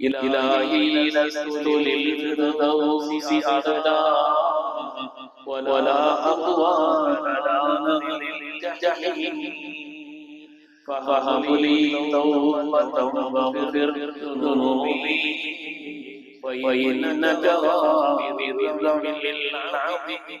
إلهي لست للفردوس أهدا ولا أقوى على الجحيم فهب لي توبة واغفر ذنوبي وإن نجا بذنب العظيم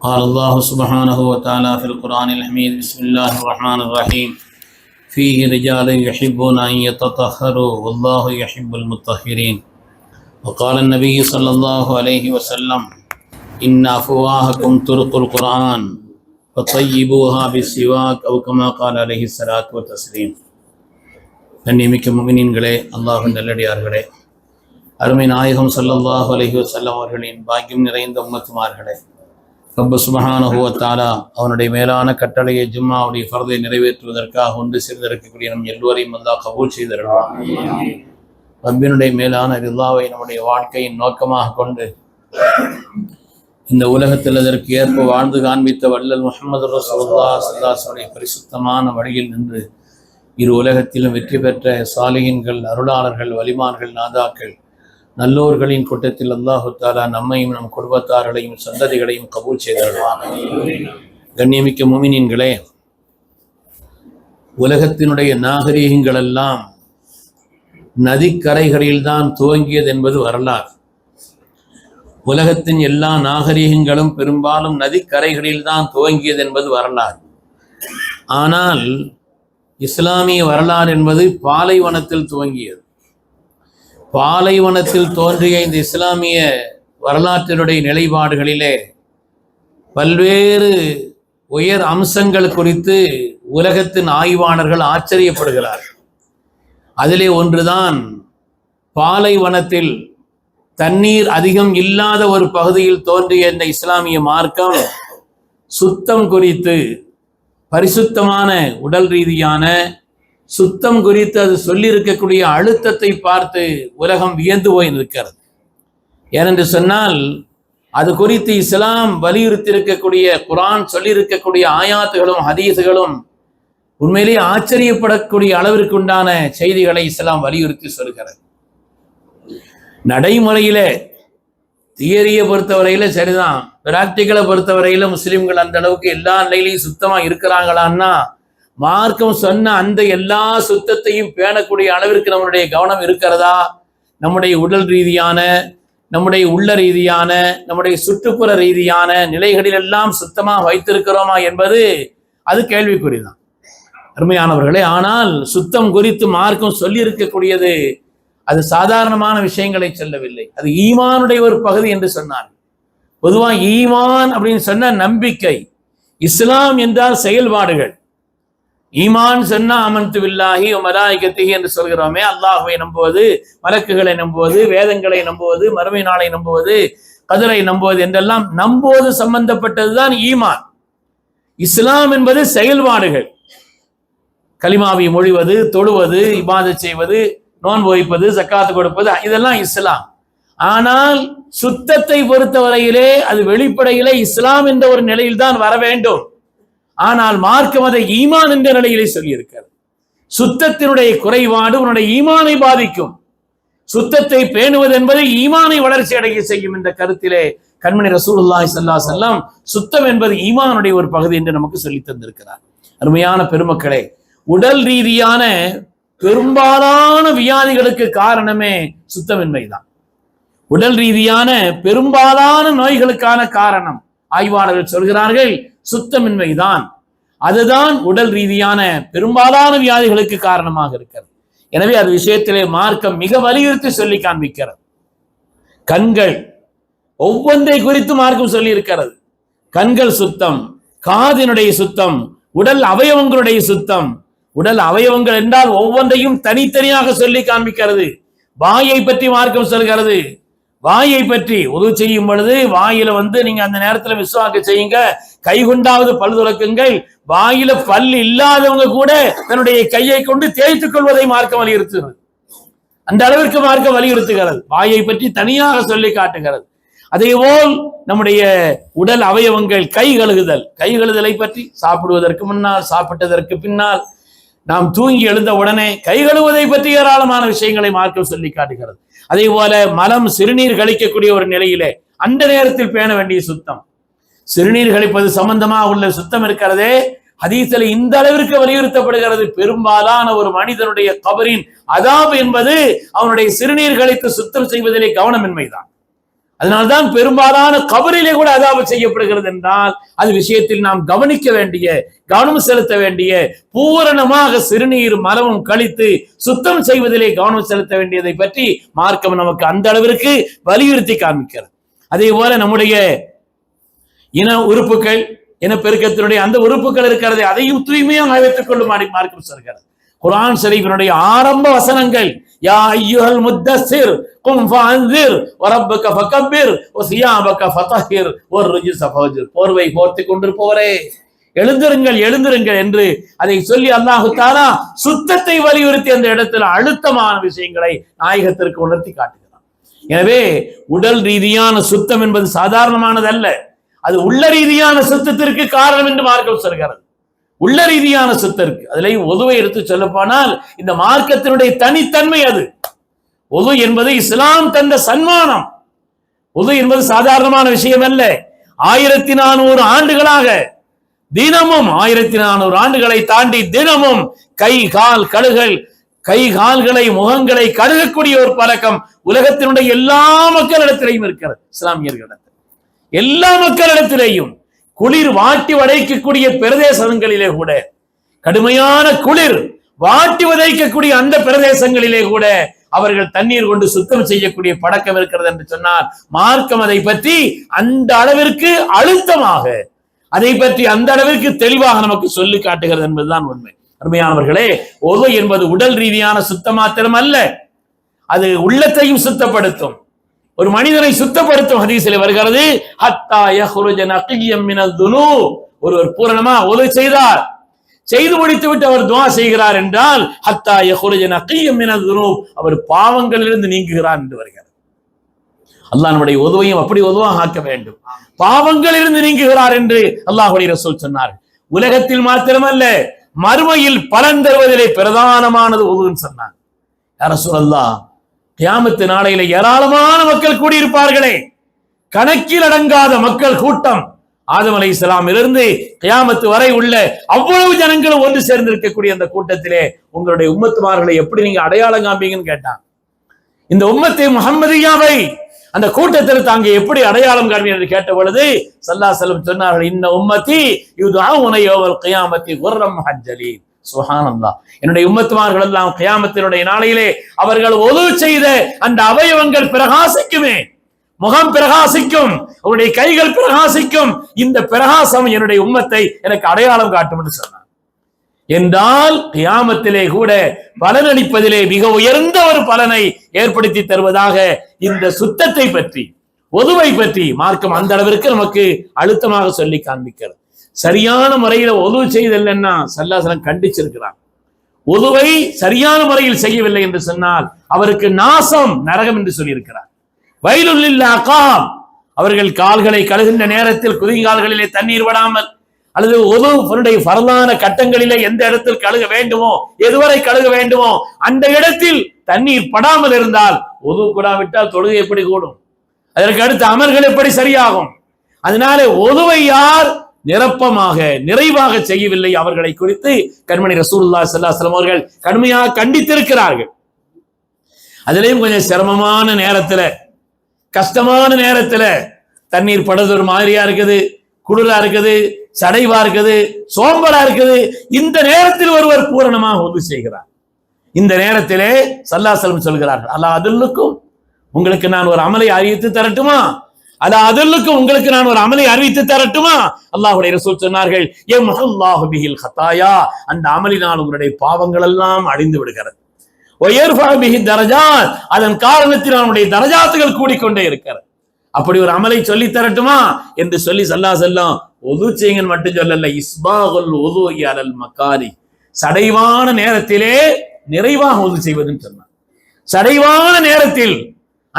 قال الله سبحانه وتعالى في القرآن الحميد بسم الله الرحمن الرحيم فيه رجال يحبون أن يتطهروا والله يحب المطهرين وقال النبي صلى الله عليه وسلم إن أفواهكم طرق القرآن فطيبوها بالسواك أو كما قال عليه الصلاة والتسليم கண்ணியமிக்க முமினின்களே அல்லாஹின் நல்லடியார்களே அருமை நாயகம் ஸல்லல்லாஹு அலைஹி வஸல்லம் அவர்களின் பாக்கியம் நிறைந்த உம்மத்துமார்களே ரப்ப சுபஹானுவத்தாலா அவனுடைய மேலான கட்டளையை ஜும்மாவுடைய ஃபரதை நிறைவேற்றுவதற்காக ஒன்று சேர்ந்திருக்கக்கூடிய நம் எல்லோரையும் அல்லாஹ் கபூல் செய்திருக்கலாம் ரப்பினுடைய மேலான ரில்லாவை நம்முடைய வாழ்க்கையின் நோக்கமாக கொண்டு இந்த உலகத்தில் அதற்கு ஏற்ப வாழ்ந்து காண்பித்த வள்ளல் முகமது ரசூல்லா சல்லாசனுடைய பரிசுத்தமான வழியில் நின்று இரு உலகத்திலும் வெற்றி பெற்ற சாலிகின்கள் அருளாளர்கள் வலிமான்கள் நாதாக்கள் நல்லோர்களின் கூட்டத்தில் அல்லாஹு தாலா நம்மையும் நம் குடும்பத்தார்களையும் சந்ததிகளையும் கபூல் செய்திருவான் கண்ணியமிக்க முமினின்களே உலகத்தினுடைய நாகரீகங்கள் எல்லாம் நதிக்கரைகளில்தான் துவங்கியது என்பது வரலாறு. உலகத்தின் எல்லா நாகரீகங்களும் பெரும்பாலும் நதிக்கரைகளில்தான் துவங்கியது என்பது வரலாறு. ஆனால் இஸ்லாமிய வரலாறு என்பது பாலைவனத்தில் துவங்கியது. பாலைவனத்தில் தோன்றிய இந்த இஸ்லாமிய வரலாற்றினுடைய நிலைப்பாடுகளிலே பல்வேறு உயர் அம்சங்கள் குறித்து உலகத்தின் ஆய்வாளர்கள் ஆச்சரியப்படுகிறார். அதிலே ஒன்றுதான் பாலைவனத்தில் தண்ணீர் அதிகம் இல்லாத ஒரு பகுதியில் தோன்றிய இந்த இஸ்லாமிய மார்க்கம் சுத்தம் குறித்து பரிசுத்தமான உடல் ரீதியான சுத்தம் குறித்து அது சொல்லியிருக்கக்கூடிய அழுத்தத்தை பார்த்து உலகம் வியந்து போய் நிற்கிறது. ஏனென்று சொன்னால் அது குறித்து இஸ்லாம் வலியுறுத்தியிருக்கக்கூடிய குரான் சொல்லியிருக்கக்கூடிய ஆயாத்துகளும் ஹதீஸுகளும் உண்மையிலேயே ஆச்சரியப்படக்கூடிய அளவிற்கு உண்டான செய்திகளை இஸ்லாம் வலியுறுத்தி சொல்கிறது. நடைமுறையில தியரியை பொறுத்தவரையில சரிதான். பிராக்டிக்கலை பொறுத்தவரையில முஸ்லிம்கள் அந்த அளவுக்கு எல்லா நிலையிலையும் சுத்தமா இருக்கிறாங்களான்னா மார்க்கம் சொன்ன அந்த எல்லா சுத்தத்தையும் பேணக்கூடிய அளவிற்கு நம்மளுடைய கவனம் இருக்கிறதா? நம்முடைய உடல் ரீதியான நம்முடைய உள்ள ரீதியான நம்முடைய சுற்றுப்புற ரீதியான நிலைகளிலெல்லாம் சுத்தமா வைத்திருக்கிறோமா என்பது அது கேள்விக்குறிதான். அருமையானவர்களே ஆனால் சுத்தம் குறித்து மார்க்கம் சொல்லி இருக்கக்கூடியது அது சாதாரணமான விஷயங்களை சொல்லவில்லை. அது ஈமானுடைய ஒரு பகுதி என்று சொன்னார். பொதுவாக ஈமான் அப்படின்னு சொன்ன நம்பிக்கை இஸ்லாம் என்றால் செயல்பாடுகள். ஈமான் சொன்னா அமன்து வில்லாஹி மலாய்கத்திகி என்று சொல்கிறோமே அல்லாஹுவை நம்புவது மலக்குகளை நம்புவது வேதங்களை நம்புவது மறுமை நாளை நம்புவது கதிரை நம்புவது என்றெல்லாம் நம்புவது சம்பந்தப்பட்டதுதான் ஈமான். இஸ்லாம் என்பது செயல்பாடுகள். கலிமாவை மொழிவது தொழுவது இபாதை செய்வது நோன்பு வைப்பது சக்காத்து கொடுப்பது இதெல்லாம் இஸ்லாம். ஆனால் சுத்தத்தை பொறுத்தவரையிலே அது வெளிப்படையிலே இஸ்லாம் என்ற ஒரு நிலையில் தான் வர வேண்டும். ஆனால் மார்க்கம் அதை ஈமான் என்ற நிலையிலே சொல்லியிருக்கிறது. சுத்தத்தினுடைய குறைபாடு உன்னுடைய ஈமானை பாதிக்கும். சுத்தத்தை பேணுவது என்பது ஈமானை வளர்ச்சி அடைய செய்யும் என்ற கருத்திலே கண்மணி ரசூலுல்லாஹி சல்லா செல்லாம் சுத்தம் என்பது ஈமானுடைய ஒரு பகுதி என்று நமக்கு சொல்லி தந்திருக்கிறார். அருமையான பெருமக்களே உடல் ரீதியான பெரும்பாலான வியாதிகளுக்கு காரணமே சுத்தமின்மைதான். உடல் ரீதியான பெரும்பாலான நோய்களுக்கான காரணம் ஆய்வாளர்கள் சொல்கிறார்கள் சுத்தமின்மைதான். அதுதான் உடல் ரீதியான பெரும்பாலான வியாதிகளுக்கு காரணமாக இருக்கிறது. எனவே அது விஷயத்திலே மார்க்கம் மிக வலியுறுத்தி சொல்லி காண்பிக்கிறது. கண்கள் ஒவ்வொன்றை குறித்து மார்க்கம் சொல்லி இருக்கிறது கண்கள் சுத்தம் காதினுடைய சுத்தம் உடல் அவயவங்களுடைய சுத்தம். உடல் அவயவங்கள் என்றால் ஒவ்வொன்றையும் தனித்தனியாக சொல்லி காண்பிக்கிறது. வாயை பற்றி மார்க்கம் சொல்கிறது. வாயை பற்றி உதவு செய்யும் பொழுது வாயில வந்து நீங்க அந்த நேரத்துல விசுவாக்க செய்யுங்க. கைகுண்டாவது பல் துலக்குங்கள் வாயில பல் இல்லாதவங்க கூட தன்னுடைய கையை கொண்டு தேய்த்துக் கொள்வதை மார்க்க வலியுறுத்துகிறது. அந்த அளவிற்கு மார்க்க வலியுறுத்துகிறது. வாயை பற்றி தனியாக சொல்லி காட்டுகிறது. அதேபோல் நம்முடைய உடல் அவயவங்கள் கை கழுகுதல். கை கழுதலை பற்றி சாப்பிடுவதற்கு முன்னால் சாப்பிட்டதற்கு பின்னால் நாம் தூங்கி எழுந்த உடனே கை கழுவுவதை பற்றி ஏராளமான விஷயங்களை மார்க்கம் சொல்லி காட்டுகிறது. அதே போல மலம் சிறுநீர் கழிக்கக்கூடிய ஒரு நிலையிலே அந்த நேரத்தில் பேண வேண்டிய சுத்தம். சிறுநீர் கழிப்பது சம்பந்தமாக உள்ள சுத்தம் இருக்கிறதே ஹதீஸ்ல இந்த அளவிற்கு வலியுறுத்தப்படுகிறது. பெரும்பாலான ஒரு மனிதனுடைய கபரின் அதாப் என்பது அவனுடைய சிறுநீர் கழித்து சுத்தம் செய்வதிலே கவனமின்மைதான். அதனால்தான் பெரும்பாலான கபரிலே கூட அதாவது செய்யப்படுகிறது என்றால் அது விஷயத்தில் நாம் கவனிக்க வேண்டிய கவனம் செலுத்த வேண்டிய பூரணமாக சிறுநீர் மலமும் கழித்து சுத்தம் செய்வதிலே கவனம் செலுத்த வேண்டியதை பற்றி மார்க்கம் நமக்கு அந்த அளவிற்கு வலியுறுத்தி காமிக்கிறது அதே போல நம்முடைய இன உறுப்புகள் இனப்பெருக்கத்தினுடைய அந்த உறுப்புகள் இருக்கிறதே அதையும் தூய்மையாக வைத்துக் கொள்ளுமாறு மார்க்கம் சொல்கிறது. குரான் ஷரீஃபினுடைய ஆரம்ப வசனங்கள் யா ஐயுஹல் முத்தஸ்ஸிர் கும் ஃபஅன்சிர் வரப்பக ஃபகப்பிர் வசியாபக ஃபதஹிர் வர்ருஜ்ஸ ஃபஜ்ர். போர்வை போர்த்தி கொண்டிருப்பவரே எழுந்திருங்கள் எழுந்திருங்கள் என்று அதை சொல்லி அல்லாஹு தாலா சுத்தத்தை வலியுறுத்தி அந்த இடத்துல அழுத்தமான விஷயங்களை நாயகத்திற்கு உணர்த்தி காட்டுகிறான். எனவே உடல் ரீதியான சுத்தம் என்பது சாதாரணமானதல்ல. அது உள்ள ரீதியான சுத்தத்திற்கு காரணம் என்று மார்க்கம் சொல்கிறது. உள்ள ரீதியான சுத்தருக்கு அதுல ஒதுவை எடுத்து சொல்ல போனால் இந்த மார்க்கத்தினுடைய தனித்தன்மை அது. ஒது என்பது இஸ்லாம் தந்த சன்மானம். ஒது என்பது சாதாரணமான விஷயம் அல்ல ஆயிரத்தி நானூறு ஆண்டுகளாக தினமும் ஆயிரத்தி நானூறு ஆண்டுகளை தாண்டி தினமும் கை கால் கழுகள் கை கால்களை முகங்களை கழுகக்கூடிய ஒரு பழக்கம் உலகத்தினுடைய எல்லா மக்களிடத்திலையும் இருக்கிறது. இஸ்லாமியர்களிடத்தில். எல்லா மக்களிடத்திலேயும். குளிர் வாட்டி வடைக்கக்கூடிய பிரதேசங்களிலே கூட கடுமையான குளிர் வாட்டி வதைக்கக்கூடிய அந்த பிரதேசங்களிலே கூட அவர்கள் தண்ணீர் கொண்டு சுத்தம் செய்யக்கூடிய பழக்கம் இருக்கிறது என்று சொன்னால் மார்க்கம் அதை பற்றி அந்த அளவிற்கு அழுத்தமாக அதை பற்றி அந்த அளவிற்கு தெளிவாக நமக்கு சொல்லி காட்டுகிறது என்பதுதான் உண்மை. அருமையானவர்களே ஒது என்பது உடல் ரீதியான சுத்தம் மாத்திரம் அல்ல அது உள்ளத்தையும் சுத்தப்படுத்தும். ஒரு மனிதனை சுத்தப்படுத்தும் ஹதீசில் வருகிறது ஹத்தா யஹ்ருஜ நகியம் மினல் ஒருவர் பூரணமா உதவி செய்தார். செய்து முடித்து விட்டு அவர் துவா செய்கிறார் என்றால் ஹத்தா யஹ்ருஜ நகியம் மினல் துனூப். அவர் பாவங்களிலிருந்து நீங்குகிறார் என்று வருகிறார் அல்லாஹ் நம்முடைய உதவையும் அப்படி உதவாக ஆக்க வேண்டும். பாவங்களிலிருந்து நீங்குகிறார் என்று அல்லாஹுடைய ரசூல் சொன்னார் உலகத்தில் மாத்திரமல்ல மறுமையில் பலன் தருவதிலே பிரதானமானது உதவுன்னு சொன்னார் யார சொல்லலாம் கியாமத்து நாளையில ஏராளமான மக்கள் கூடியிருப்பார்களே. கணக்கில் அடங்காத மக்கள் கூட்டம். ஆதம் அலை இருந்து கியாமத்து வரை உள்ள அவ்வளவு ஜனங்களும் ஒன்று சேர்ந்திருக்கக்கூடிய அந்த கூட்டத்திலே உங்களுடைய உம்மத்துமார்களை எப்படி நீங்க அடையாளம் காண்பீங்கன்னு கேட்டான். இந்த உம்மத்தை முகமதியாவை அந்த கூட்டத்தில் தாங்க எப்படி அடையாளம் காண்பீங்க என்று கேட்ட பொழுது சல்லா செல்லம் சொன்னார்கள் இந்த உம்மத்தி இதுதான் உனையோவல் கியாமத்தி குர்ரம் ஹஜ்ஜலி சுகானந்தா என்னுடைய உம்மத்துமார்கள் எல்லாம் கியாமத்தினுடைய நாளையிலே அவர்கள் ஒது செய்த அந்த அவயவங்கள் பிரகாசிக்குமே. முகம் பிரகாசிக்கும் அவருடைய கைகள் பிரகாசிக்கும். இந்த பிரகாசம் என்னுடைய உம்மத்தை எனக்கு அடையாளம் காட்டும் என்று சொன்னார். என்றால் கியாமத்திலே கூட பலனளிப்பதிலே மிக உயர்ந்த ஒரு பலனை ஏற்படுத்தி தருவதாக இந்த சுத்தத்தை பற்றி ஒதுவை பற்றி மார்க்கம் அந்த அளவிற்கு நமக்கு அழுத்தமாக சொல்லி காண்பிக்கிறது. சரியான முறையில் உதவு செய்தல்லன்னா சல்லாசலம் கண்டிச்சிருக்கிறார் உதுவை சரியான முறையில் செய்யவில்லை என்று சொன்னால் அவருக்கு நாசம் நரகம் என்று சொல்லியிருக்கிறார். வயலுள்ளாக்காம் அவர்கள் கால்களை கழுகின்ற நேரத்தில் குதிங்கால்களிலே தண்ணீர் விடாமல் அல்லது உதவுடைய பரதான கட்டங்களிலே எந்த இடத்தில் கழுக வேண்டுமோ எதுவரை கழுக வேண்டுமோ அந்த இடத்தில் தண்ணீர் படாமல் இருந்தால் உதவு கூடாவிட்டால் தொழுகை எப்படி கூடும்? அதற்கு அடுத்து அமர்கள் எப்படி சரியாகும்? அதனாலே உதுவை யார் நிரப்பமாக நிறைவாக செய்யவில்லை அவர்களை குறித்து கண்மணி ரசூல்லா சல்லாஸ்லம் அவர்கள் கடுமையாக கண்டித்திருக்கிறார்கள். அதுலேயும் கொஞ்சம் சிரமமான நேரத்துல கஷ்டமான நேரத்துல தண்ணீர் படுறது ஒரு மாதிரியா இருக்குது குளிரா இருக்குது சடைவா இருக்குது சோம்பலா இருக்குது. இந்த நேரத்தில் ஒருவர் பூரணமாக உதவி செய்கிறார். இந்த நேரத்திலே சல்லாசலம் சொல்கிறார்கள் அல்லா அதுக்கும் உங்களுக்கு நான் ஒரு அமலை அறிவித்து தரட்டுமா? அது அதுல்லுக்கும் உங்களுக்கு நான் ஒரு அமலை அறிவித்து தரட்டுமா? அல்லாஹுடைய ரசூல் சொன்னார்கள் ஏ மஹல்லாஹு பிஹில் ஹத்தாயா அந்த அமலினால் உங்களுடைய பாவங்கள் எல்லாம் அழிந்து விடுகிறது. ஒயர்ஃபா பிஹி தரஜாத். அதன் காரணத்தில் அவனுடைய தரஜாத்துகள் கூடிக்கொண்டே இருக்கிறது. அப்படி ஒரு அமலை சொல்லி தரட்டுமா? என்று சொல்லி சல்லா செல்லம் ஒது செய்யுங்கன்னு மட்டும் சொல்லல இஸ்பாகுல் ஒது அலல் மக்காரி சடைவான நேரத்திலே நிறைவாக ஒது செய்வதுன்னு சொன்னான். சடைவான நேரத்தில்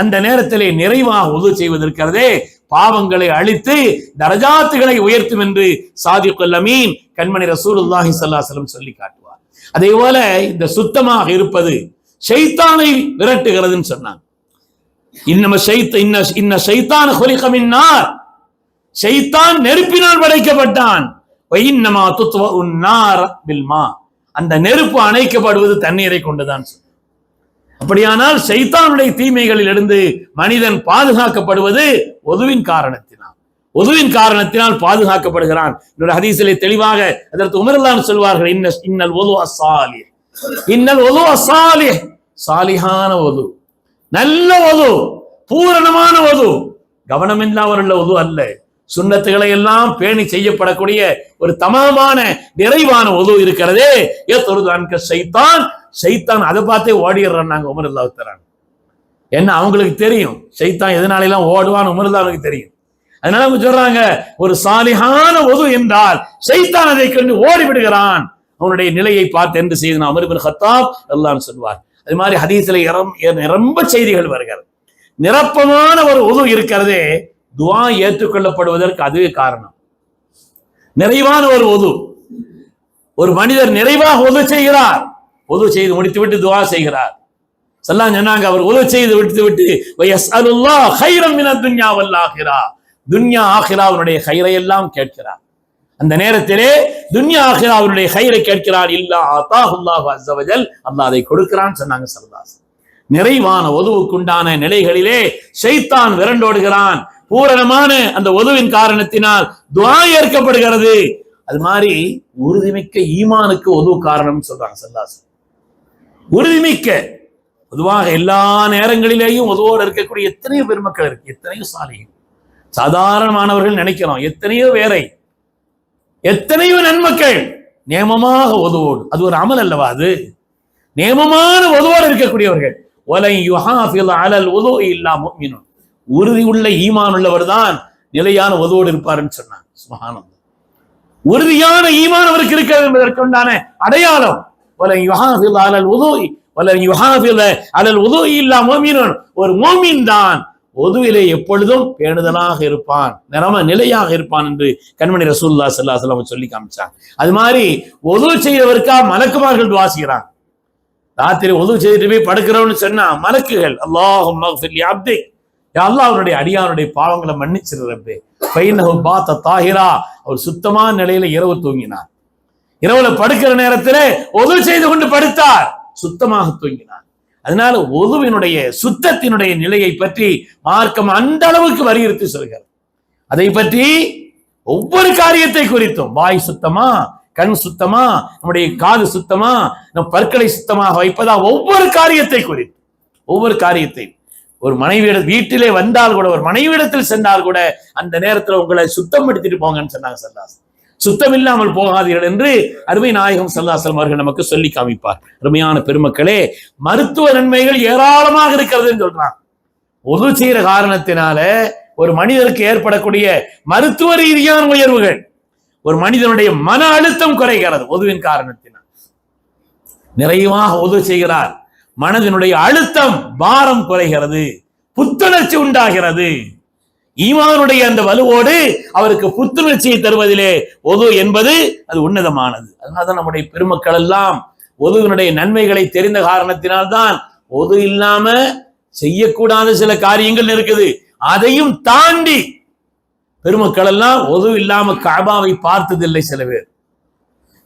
அந்த நேரத்திலே நிறைவாக உதவு செய்வதற்கிறதே பாவங்களை அழித்து தரஜாத்துகளை உயர்த்தும் என்று சாதி கொல்லமீன் கண்மணி ரசூலுல்லாஹி ஸல்லல்லாஹு சொல்லி காட்டுவார். அதே போல இந்த சுத்தமாக இருப்பது ஷைத்தானை விரட்டுகிறதுன்னு சொன்னாங்க. இன்னம ஷைத்த இன்ன இன்ன ஷைத்தான் ஹுலிக ஷைத்தான் நெருப்பினால் படைக்கப்பட்டான். இன்னமா துத்துவ உன்னார் பில்மா அந்த நெருப்பு அணைக்கப்படுவது தண்ணீரை கொண்டுதான் சொன்னார். அப்படியானால் சைத்தானுடைய தீமைகளில் இருந்து மனிதன் பாதுகாக்கப்படுவது ஒதுவின் காரணத்தினால். ஒதுவின் காரணத்தினால் பாதுகாக்கப்படுகிறான். என்னோட ஹதீஸிலே தெளிவாக அதற்கு உமரல்லான் சொல்வார்கள் இன்ன இன்னல் ஒது அசாலி இன்னல் ஒது அசாலி சாலிஹான ஒது நல்ல ஒது பூரணமான ஒது கவனம் இல்லாமல் ஒது அல்ல. சுண்ணத்துகளை எல்லாம் பேணி செய்யப்படக்கூடிய ஒரு தமமான நிறைவான ஒது இருக்கிறதே. ஏத்தொரு சைத்தான். சைத்தான் அதை பார்த்தே ஓடிடுறான் நாங்க உமர் தரான் என்ன அவங்களுக்கு தெரியும். சைத்தான் எதனாலெல்லாம் ஓடுவான் உமர் தெரியும். அதனால அவங்க சொல்றாங்க ஒரு சாலிகான ஒது என்றால் சைத்தான் அதை கண்டு ஓடி விடுகிறான் அவனுடைய நிலையை பார்த்து என்று செய்து அமர் ஹத்தாப் எல்லாம் சொல்வார். அது மாதிரி ஹதீஸ்ல இரம் நிரம்ப செய்திகள் வருகிறது. நிரப்பமான ஒரு உது இருக்கிறதே துவா ஏற்றுக்கொள்ளப்படுவதற்கு அதுவே காரணம். நிறைவான ஒரு உது ஒரு மனிதர் நிறைவாக உதவு செய்கிறார். உதவு செய்து முடித்துவிட்டு துவா செய்கிறார். சல்லாம் சொன்னாங்க அவர் உதவு செய்து விட்டு விட்டு வயஸ்அலுல்லா ஹைரம் மின துன்யா வல் துன்யா ஹைரை எல்லாம் கேட்கிறார். அந்த நேரத்திலே துன்யா ஆகிராவுடைய ஹைரை கேட்கிறார் இல்லா அத்தாஹுல்லாஹு அஸ்ஸவஜல் அல்லாஹ் அதை கொடுக்கிறான்னு சொன்னாங்க சரதாஸ் நிறைவான ஒதுவுக்குண்டான நிலைகளிலே ஷைத்தான் விரண்டோடுகிறான். பூரணமான அந்த ஒதுவின் காரணத்தினால் துவா ஏற்கப்படுகிறது. அது மாதிரி உறுதிமிக்க ஈமானுக்கு உதவு காரணம் சொல்றாங்க சல்லாஸ் உறுதிமிக்க. பொதுவாக எல்லா நேரங்களிலேயும் உதவோடு இருக்கக்கூடிய எத்தனையோ பெருமக்கள் இருக்கு எத்தனையோ சாலைகள். சாதாரணமானவர்கள் நினைக்கிறோம் எத்தனையோ வேரை எத்தனையோ நன்மக்கள். நேமமாக உதவோடு அது ஒரு அமல் அல்லவா அது? நேமமான உதவோடு இருக்கக்கூடியவர்கள். ஒலை யுஹாஃபில் அலல் உதோ இல்லா மீனும் உறுதி உள்ள ஈமான் உள்ளவர் தான் நிலையான உதவோடு இருப்பாருன்னு சொன்னாங்க. சுபஹானல்லாஹ். உறுதியான ஈமான் அவருக்கு இருக்கிறது என்பதற்குண்டான அடையாளம் வல يحافظ على الوضوء வல يحافظ على الوضوء الا مؤمن ஒரு முஃமின் தான் ஒதுவிலே எப்பொழுதும் பேணுதலாக இருப்பான் நிறம நிலையாக இருப்பான் என்று கண்மணி ரசூல்லா சல்லா அலைஹி சொல்லி காமிச்சாங்க. அது மாதிரி ஒது செய்தவருக்கா மலக்குமார்கள் துவா ராத்திரி ஒது செய்துட்டு போய் படுக்கிறவன்னு சொன்னா மலக்குகள் அல்லாஹும் மக்ஃபிர் லி அப்தி அவருடைய அடியானுடைய பாவங்களை மன்னிச்சிருப்பே பைனஹு பாத்த தாகிரா அவர் சுத்தமான நிலையில இரவு தூங்கினார். இரவுல படுக்கிற நேரத்தில் ஒது செய்து கொண்டு படுத்தார். சுத்தமாக தூங்கினார். அதனால ஒதுவினுடைய சுத்தத்தினுடைய நிலையை பற்றி மார்க்கம் அந்த அளவுக்கு வலியுறுத்தி சொல்கிறார் அதை பற்றி ஒவ்வொரு காரியத்தை குறித்தும் வாய் சுத்தமா கண் சுத்தமா நம்முடைய காது சுத்தமா நம் பற்களை சுத்தமாக வைப்பதா ஒவ்வொரு காரியத்தை குறித்து ஒவ்வொரு காரியத்தை ஒரு மனைவியிட வீட்டிலே வந்தால் கூட ஒரு மனைவியிடத்தில் சென்றால் கூட அந்த நேரத்துல உங்களை சுத்தம் படுத்திட்டு போங்கன்னு சொன்னாங்க சல்லாஸ் சுத்தமில்லாமல் போகாதீர்கள் என்று அருமை நாயகம் சல்லாசலம் அவர்கள் நமக்கு சொல்லி காமிப்பார். அருமையான பெருமக்களே மருத்துவ நன்மைகள் ஏராளமாக இருக்கிறதுன்னு சொல்றாங்க ஒது செய்கிற காரணத்தினால ஒரு மனிதருக்கு ஏற்படக்கூடிய மருத்துவ ரீதியான உயர்வுகள் ஒரு மனிதனுடைய மன அழுத்தம் குறைகிறது ஒதுவின் காரணத்தினால். நிறைவாக உதவு செய்கிறார். மனதினுடைய அழுத்தம் பாரம் குறைகிறது. புத்துணர்ச்சி உண்டாகிறது. ஈமானுடைய அந்த வலுவோடு அவருக்கு புத்துணர்ச்சியை தருவதிலே ஒது என்பது அது உன்னதமானது. அதனால்தான் நம்முடைய பெருமக்கள் எல்லாம் ஒதுவினுடைய நன்மைகளை தெரிந்த காரணத்தினால்தான் ஒது இல்லாம செய்யக்கூடாத சில காரியங்கள் இருக்குது. அதையும் தாண்டி பெருமக்கள் எல்லாம் ஒது இல்லாம காபாவை பார்த்ததில்லை சில பேர்.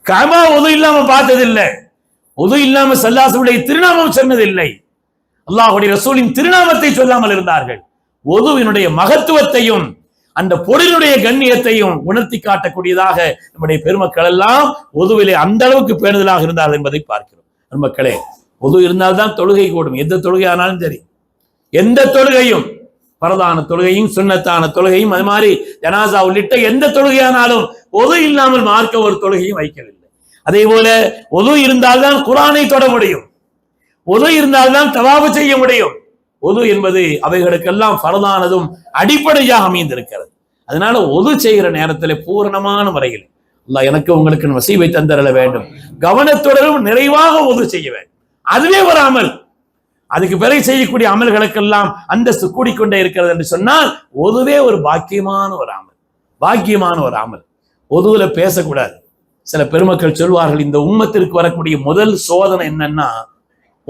காபா ஒது இல்லாம பார்த்ததில்லை. ஒது இல்லாம சல்லாசுடைய திருநாமம் சொன்னதில்லை. அல்லாஹுடைய ரசூலின் திருநாமத்தை சொல்லாமல் இருந்தார்கள். ஒதுவினுடைய மகத்துவத்தையும் அந்த பொருளுடைய கண்ணியத்தையும் உணர்த்தி காட்டக்கூடியதாக நம்முடைய பெருமக்கள் எல்லாம் ஒதுவிலே அந்த அளவுக்கு பேணுதலாக இருந்தார் என்பதை பார்க்கிறோம். பெருமக்களே ஒது இருந்தால்தான் தொழுகை கூடும். எந்த தொழுகை ஆனாலும் சரி. எந்த தொழுகையும் பரதான தொழுகையும் சுண்ணத்தான தொழுகையும் அது மாதிரி ஜனாசா உள்ளிட்ட எந்த தொழுகையானாலும் ஒது இல்லாமல் மார்க்க ஒரு தொழுகையும் வைக்கவில்லை. அதே போல ஒது இருந்தால்தான் குரானை தொட முடியும். ஒது இருந்தால்தான் தவாபு செய்ய முடியும். ஒது என்பது அவைகளுக்கெல்லாம் பரதானதும் அடிப்படையாக அமைந்திருக்கிறது. அதனால ஒது செய்கிற நேரத்தில் பூரணமான முறையில் எனக்கு உங்களுக்கு வசீவை தந்தரல வேண்டும். கவனத்துடனும் நிறைவாக ஒது செய்ய வேண்டும். அதுவே ஒரு அமல். அதுக்கு பிறகு செய்யக்கூடிய அமல்களுக்கெல்லாம் அந்தஸ்து கூடிக்கொண்டே இருக்கிறது என்று சொன்னால் ஒதுவே ஒரு பாக்கியமான ஒரு அமல். பாக்கியமான ஒரு அமல். ஒதுவுல பேசக்கூடாது. சில பெருமக்கள் சொல்வார்கள் இந்த உம்மத்திற்கு வரக்கூடிய முதல் சோதனை என்னன்னா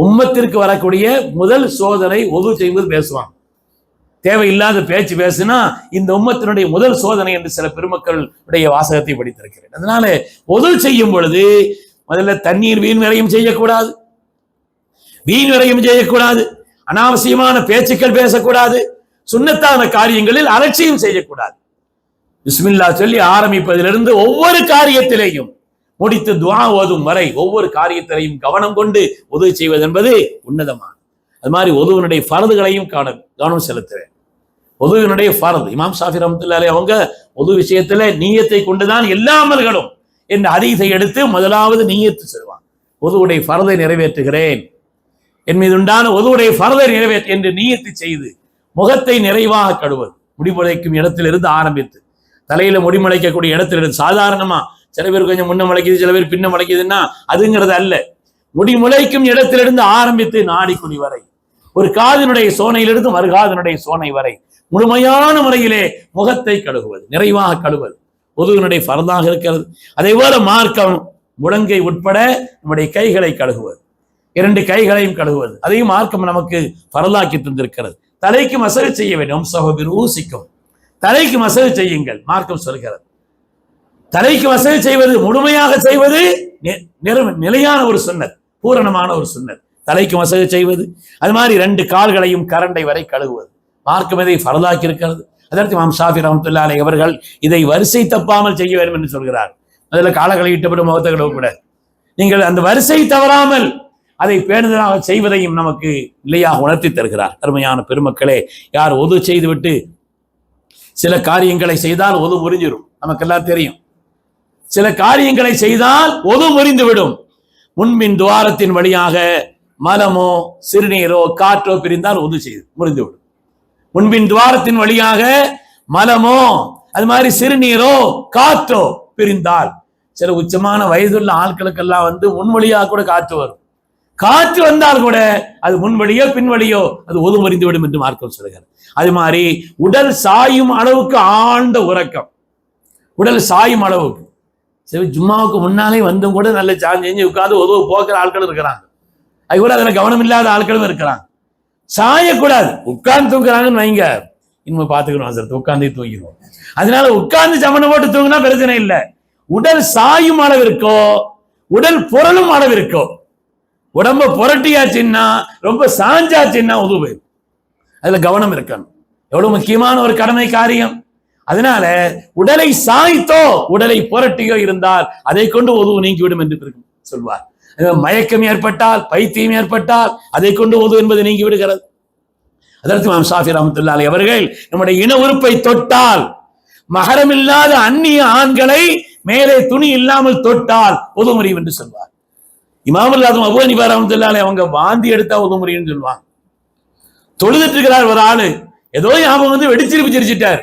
உம்மத்திற்கு வரக்கூடிய முதல் சோதனை ஒது செய்வது பேசுவான் தேவையில்லாத பேச்சு பேசுனா இந்த உம்மத்தினுடைய முதல் சோதனை என்று சில பெருமக்களுடைய வாசகத்தை படித்திருக்கிறேன். அதனால ஒது செய்யும் பொழுது முதல்ல தண்ணீர் வீண் விரையும் செய்யக்கூடாது. வீண் விரையும் செய்யக்கூடாது. அனாவசியமான பேச்சுக்கள் பேசக்கூடாது. சுண்ணத்தான காரியங்களில் அலட்சியம் செய்யக்கூடாது. பிஸ்மில்லா சொல்லி ஆரம்பிப்பதிலிருந்து ஒவ்வொரு காரியத்திலேயும் முடித்து துவா ஓதும் வரை ஒவ்வொரு காரியத்திலையும் கவனம் கொண்டு உதவி செய்வது என்பது உன்னதமான அது மாதிரி உதவினுடைய பரதுகளையும் காண கவனம் செலுத்துவேன். உதவினுடைய பரது இமாம் சாஃபி ரஹமத்துல்லாலே அவங்க உது விஷயத்துல நீயத்தை கொண்டுதான் எல்லா அமல்களும் என்ற அதீதை எடுத்து முதலாவது நீயத்து செல்வான் உதவுடைய பரதை நிறைவேற்றுகிறேன். என் மீது உண்டான உதவுடைய பரதை நிறைவேற்ற என்று நீயத்து செய்து முகத்தை நிறைவாக கழுவது முடிமுளைக்கும் இடத்திலிருந்து ஆரம்பித்து தலையில முடிமுளைக்கக்கூடிய இடத்திலிருந்து சாதாரணமா சில பேர் கொஞ்சம் முன்ன முளைக்குது சில பேர் பின்ன முளைக்குதுன்னா அதுங்கிறது அல்ல. முடி முளைக்கும் இடத்திலிருந்து ஆரம்பித்து நாடிக்குடி வரை. ஒரு காதினுடைய சோனையிலிருந்து மறுகாதனுடைய சோனை வரை. முழுமையான முறையிலே முகத்தை கழுகுவது நிறைவாக கழுவது ஒதுவினுடைய பரந்தாக இருக்கிறது. அதே போல மார்க்கம் முழங்கை உட்பட நம்முடைய கைகளை கழுகுவது இரண்டு கைகளையும் கழுகுவது அதையும் மார்க்கம் நமக்கு பரலாக்கி தந்திருக்கிறது. தலைக்கு மசகு செய்ய வேண்டும். சகோபிர் ஊசிக்கும். தலைக்கு மசகு செய்யுங்கள். மார்க்கம் சொல்கிறது. தலைக்கு வசதி செய்வது முழுமையாக செய்வது நிலையான ஒரு சுன்னத் பூரணமான ஒரு சுன்னத் தலைக்கு மசகு செய்வது அது மாதிரி ரெண்டு கால்களையும் கரண்டை வரை கழுவுவது. மார்க்கம் இதை பரலாக்கி இருக்கிறது. அதற்கு மாம் ஷாஃபி ரஹமத்துல்லா அலை அவர்கள் இதை வரிசை தப்பாமல் செய்ய வேண்டும் என்று சொல்கிறார். அதில் காலங்களை இட்டப்படும் முகத்தை கூட. நீங்கள் அந்த வரிசை தவறாமல் அதை பேணுதலாக செய்வதையும் நமக்கு நிலையாக உணர்த்தி தருகிறார். அருமையான பெருமக்களே யார் ஒது செய்துவிட்டு சில காரியங்களை செய்தால் ஒது முறிஞ்சிடும் நமக்கெல்லாம் தெரியும். சில காரியங்களை செய்தால் ஒது முறிந்துவிடும். முன்பின் துவாரத்தின் வழியாக மலமோ சிறுநீரோ காற்றோ பிரிந்தால் ஒது செய்து முறிந்துவிடும். முன்பின் துவாரத்தின் வழியாக மலமோ அது மாதிரி சிறுநீரோ காற்றோ பிரிந்தால் சில உச்சமான வயதுள்ள ஆட்களுக்கெல்லாம் வந்து முன்வழியாக கூட காற்று வரும். காற்று வந்தால் கூட அது முன்வழியோ பின்வழியோ அது ஒது முறிந்து விடும் என்று மார்க்கம் சொல்கிறார் அது மாதிரி உடல் சாயும் அளவுக்கு ஆழ்ந்த உறக்கம். உடல் சாயும் அளவுக்கு. சரி ஜும்மாவுக்கு முன்னாலே வந்தும் கூட நல்ல சாஞ்சு செஞ்சு உட்காந்து உதவு போக்குற ஆட்களும் இருக்கிறாங்க. அது கூட அதில் கவனம் இல்லாத ஆட்களும் இருக்கிறாங்க. சாயக்கூடாது. உட்கார்ந்து தூங்குறாங்கன்னு வைங்க. இனிமே பார்த்துக்கணும் சார் உட்காந்தே தூங்கிடுவோம். அதனால உட்கார்ந்து சமணம் போட்டு தூங்கினா பிரச்சனை இல்லை. உடல் சாயும் அளவிற்கோ உடல் புரளும் அளவிற்கோ. உடம்ப புரட்டியாச்சுன்னா ரொம்ப சாஞ்சாச்சுன்னா உதவு. அதுல கவனம் இருக்கணும். எவ்வளவு முக்கியமான ஒரு கடமை காரியம். அதனால உடலை சாய்த்தோ உடலை புரட்டியோ இருந்தால் அதை கொண்டு உதவு நீங்கிவிடும் என்று சொல்வார். மயக்கம் ஏற்பட்டால் பைத்தியம் ஏற்பட்டால் அதை கொண்டு உதவு என்பது நீங்கி விடுகிறது அதற்கு மாம் ஷாஃபி ரஹமத்துல்லாஹி அவர்கள் நம்முடைய இன உறுப்பை தொட்டால் மகரமில்லாத அந்நிய ஆண்களை மேலே துணி இல்லாமல் தொட்டால் உதவுமுறியும் என்று சொல்வார். இமாமுல்லாதும் அபு அனிபா ரஹமத்துல்லாஹி அவங்க வாந்தி எடுத்தா உதவுமுறின்னு சொல்லுவாங்க தொழுதுட்டு இருக்கிறார் ஒரு ஆளு. ஏதோ ஞாபகம் வந்து வெடிச்சிருப்பு சிரிச்சிட்டார்.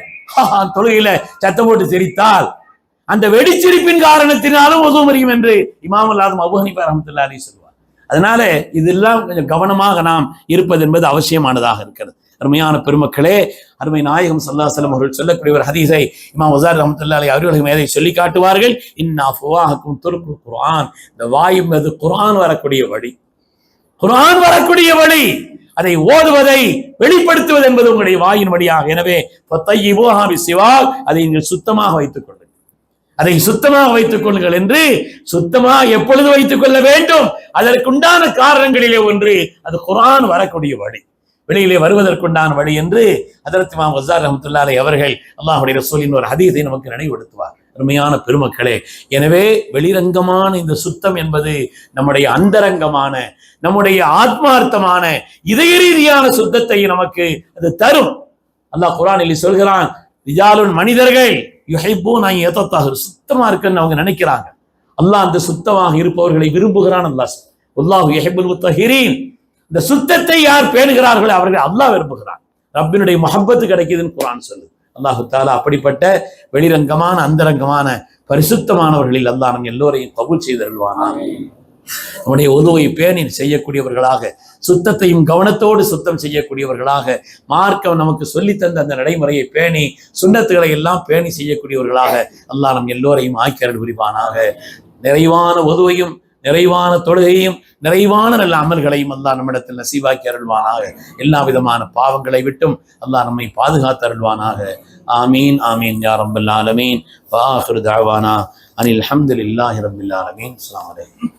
தொழுகையில சத்தம் போட்டு சிரித்தால். அந்த வெடிச்சிரிப்பின் காரணத்தினாலும் உதவ முடியும் என்று இமாமுல்லாதும் அபு ஹனீஃபா ரஹமத்துல்லாஹி அலி சொல்வார். அதனால இதெல்லாம் கொஞ்சம் கவனமாக நாம் இருப்பது என்பது அவசியமானதாக இருக்கிறது. அருமையான பெருமக்களே அருமை நாயகம் சல்லா செல்லம் அவர்கள் சொல்லக்கூடிய ஒரு ஹதீஸை இமாம் வசார் ரஹமத்துல்லா அலி அவர்களுக்கு மேதை சொல்லி காட்டுவார்கள். இன்னா ஃபுவாஹக்கும் துருப்பு குரான் இந்த வாயு அது குரான் வரக்கூடிய வழி. குரான் வரக்கூடிய வழி. அதை ஓதுவதை வெளிப்படுத்துவது என்பது உங்களுடைய வாயின் வழியாக. எனவே சிவால் அதை நீங்கள் சுத்தமாக வைத்துக் கொள்ளுங்கள். அதை சுத்தமாக வைத்துக் கொள்ளுங்கள் என்று சுத்தமாக எப்பொழுது வைத்துக் கொள்ள வேண்டும்? அதற்குண்டான காரணங்களிலே ஒன்று அது குரான் வரக்கூடிய வழி. வெளியிலே வருவதற்குண்டான வழி என்று அதரத் மாம் வசார் ரஹமத்துல்லாலை அவர்கள் அல்லாஹுடைய ரசூலின் ஒரு ஹதீஸை நமக்கு நினைவுபடுத்துவார்கள். அருமையான பெருமக்களே. எனவே வெளிரங்கமான இந்த சுத்தம் என்பது நம்முடைய அந்தரங்கமான நம்முடைய ஆத்மார்த்தமான இதய ரீதியான சுத்தத்தை நமக்கு அது தரும். அல்லாஹ் குரானில் சொல்கிறான் ரிஜாலுன் மனிதர்கள் யுஹைப்பூ நான் ஏதத்தாக சுத்தமா இருக்குன்னு அவங்க நினைக்கிறாங்க. அல்லாஹ் அந்த சுத்தமாக இருப்பவர்களை விரும்புகிறான் அல்லாஹ். அல்லாஹ் யஹிபுல் முத்தஹிரீன். இந்த சுத்தத்தை யார் பேணுகிறார்களோ அவர்கள் அல்லாஹ் விரும்புகிறான். ரப்பினுடைய மஹப்பத்து கிடைக்குதுன்னு குரான் சொல்லுது. அல்லாஹுத்தால அப்படிப்பட்ட வெளிரங்கமான அந்தரங்கமான பரிசுத்தமானவர்களில் அல்லாஹ் நம் எல்லோரையும் கபூல் செய்தருள்வானா நம்முடைய உதவை பேணி செய்யக்கூடியவர்களாக சுத்தத்தையும் கவனத்தோடு சுத்தம் செய்யக்கூடியவர்களாக மார்க்கம் நமக்கு சொல்லி தந்த அந்த நடைமுறையை பேணி சுண்ணத்துகளை எல்லாம் பேணி செய்யக்கூடியவர்களாக அல்லாஹ் நம் எல்லோரையும் ஆக்கியர்கள் புரிவானாக. நிறைவான உதவையும் நிறைவான தொழுகையும் நிறைவான நல்ல அமல்களையும் அல்லாஹ் நம்மிடத்தில் நசீவாக்கி அருள்வானாக. எல்லா விதமான பாவங்களை விட்டும் அல்லாஹ் நம்மை பாதுகாத்து அருள்வானாக. ஆமீன் ஆமீன் யா ரப்பல் ஆலமீன். வாஹிரு தாவானா அனில் அஹமது ரப்பில் ஆலமீன். அஸ்ஸலாமு அலைக்கும்.